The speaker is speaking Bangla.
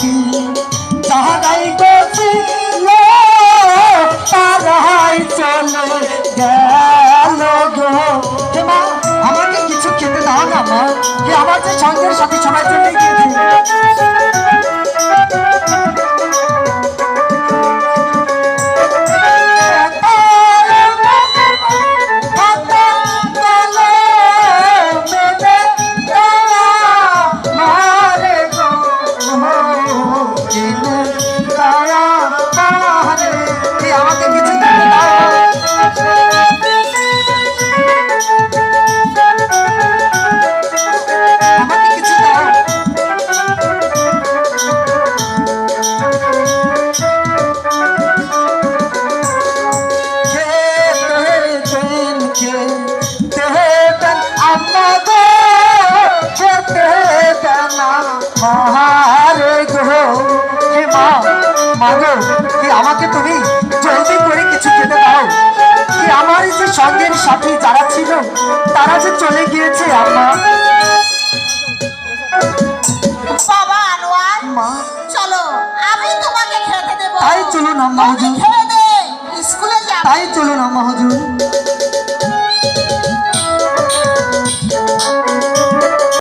আছি। যাহারাই গেছিল তারাই চলে গেল গো। মা, আমাকে কিছু খেতে দাও না, মা। আমার যে সঙ্গের সাথে সবাই চলে গিয়েছে। মা মা গো কি আমাকে তুমি জলদি করে কিছু খেতে দাও? কি আমার যে সঙ্গের সাথী যারা ছিল তারা যে চলে গিয়েছে আম্মা? বাবা আনোয়ার মা? চলো আমি তোমাকে খেতে দেব। তাই চলুন আম্মা হুজুর। তাই চলুন আম্মা হুজুর।